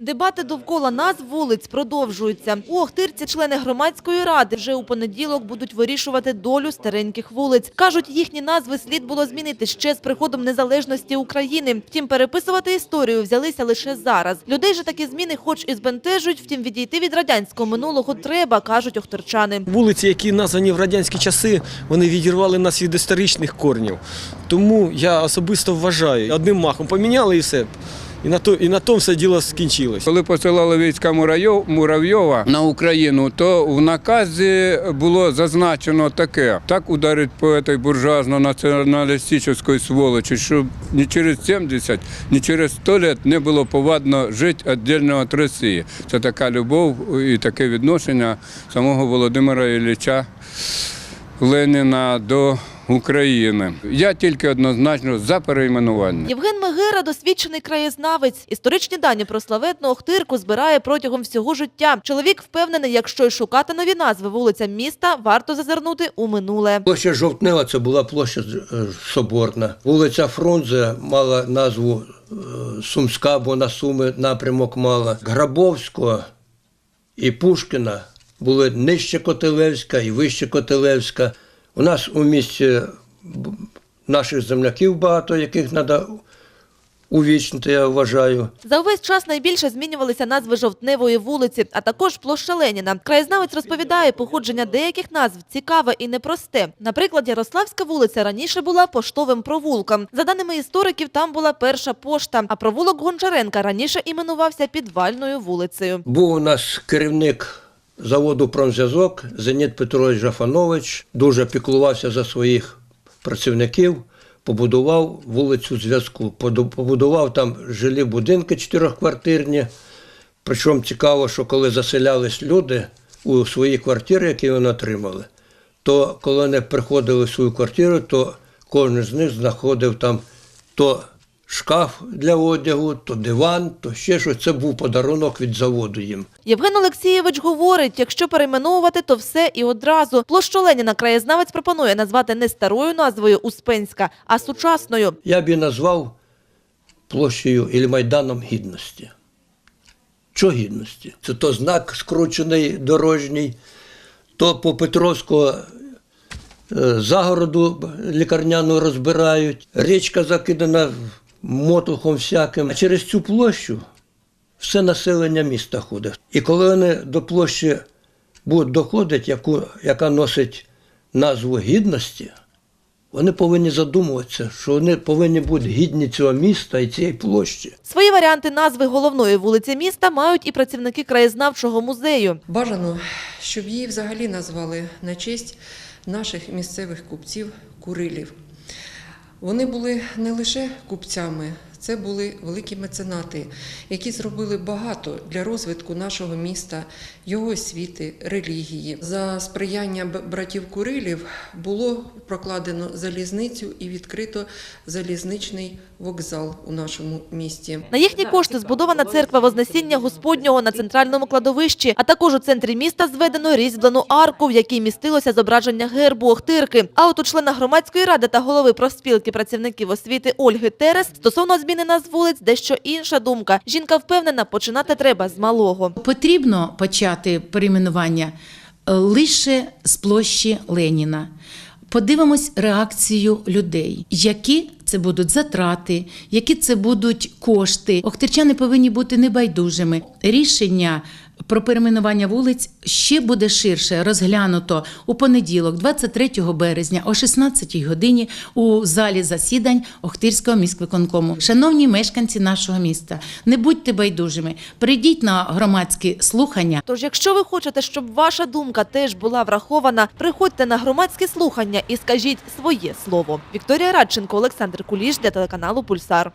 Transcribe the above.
Дебати довкола назв вулиць продовжуються. У Охтирці члени громадської ради вже у понеділок будуть вирішувати долю стареньких вулиць. Кажуть, їхні назви слід було змінити ще з приходом незалежності України. Втім, переписувати історію взялися лише зараз. Людей же такі зміни хоч і збентежують, втім відійти від радянського минулого треба, кажуть охтирчани. Вулиці, які названі в радянські часи, вони відірвали нас від історичних корнів. Тому я особисто вважаю, одним махом поміняли і все. І на, то, і на тому все діло скінчилось. Коли посилали війська Муравйов- Муравйова на Україну, то в наказі було зазначено таке: так ударить по этой буржуазно-націоналістичної сволочі, щоб ні через 70, ні через 100 років не було повадно жити віддільно від Росії. Це така любов і таке відношення самого Володимира Ілліча Леніна до України. Я тільки однозначно за перейменування. Євген Мегера – досвідчений краєзнавець. Історичні дані про славетну Охтирку збирає протягом всього життя. Чоловік впевнений, якщо й шукати нові назви вулицям міста, варто зазирнути у минуле. Площа Жовтнева це була площа е, Соборна. Вулиця Фрунзе мала назву е, Сумська, бо на Суми напрямок мала. Грабовського і Пушкіна були нижче Котелевська і вище Котелевська. У нас у місті наших земляків багато, яких треба увічнити, я вважаю. За увесь час найбільше змінювалися назви Жовтневої вулиці, а також площа Леніна. Краєзнавець розповідає, походження деяких назв цікаве і непросте. Наприклад, Ярославська вулиця раніше була поштовим провулком. За даними істориків, там була перша пошта, а провулок Гончаренка раніше іменувався Підвальною вулицею. Був у нас керівник заводу «Промзв'язок» Зеніт Петрович Жафанович, дуже піклувався за своїх працівників, побудував вулицю зв'язку, побудував там жилі будинки чотирьохквартирні. Причому цікаво, що коли заселялись люди у свої квартири, які вони отримали, то коли вони приходили в свою квартиру, то кожен з них знаходив там то шкаф для одягу, то диван, то ще щось. Це був подарунок від заводу їм. Євген Олексійович говорить, якщо перейменовувати, то все і одразу. Площу Леніна краєзнавець пропонує назвати не старою назвою Успенська, а сучасною. Я б її назвав площею і Майданом гідності. Що гідності? Це то знак скручений дорожній, то по Петровського е, загороду лікарняну розбирають, річка закидана мотухом всяким. А через цю площу все населення міста ходить. І коли вони до площі будуть доходити, яку, яка носить назву гідності, вони повинні задумуватися, що вони повинні бути гідні цього міста і цієї площі. Свої варіанти назви головної вулиці міста мають і працівники краєзнавчого музею. Бажано, щоб її взагалі назвали на честь наших місцевих купців Курилів. Вони були не лише купцями, це були великі меценати, які зробили багато для розвитку нашого міста, його освіти, релігії. За сприяння братів Курилів було прокладено залізницю і відкрито залізничний вокзал у нашому місті. На їхні кошти збудована церква Вознесіння Господнього на центральному кладовищі, а також у центрі міста зведено різдвяну арку, в якій містилося зображення гербу Охтирки. А от у члена громадської ради та голови профспілки працівників освіти Ольги Терес стосовно зміни назв вулиць дещо інша думка. Жінка впевнена, починати треба з малого. Потрібно почати перейменування е, лише з площі Леніна. Подивимось реакцію людей, які це будуть затрати, які це будуть кошти. Охтирчани повинні бути небайдужими. Рішення про перейменування вулиць ще буде ширше розглянуто у понеділок, 23 березня о 16 годині у залі засідань Охтирського міськвиконкому. Шановні мешканці нашого міста, не будьте байдужими, прийдіть на громадські слухання. Тож, якщо ви хочете, щоб ваша думка теж була врахована, приходьте на громадські слухання і скажіть своє слово. Вікторія Радченко, Олександр Куліш для телеканалу Пульсар.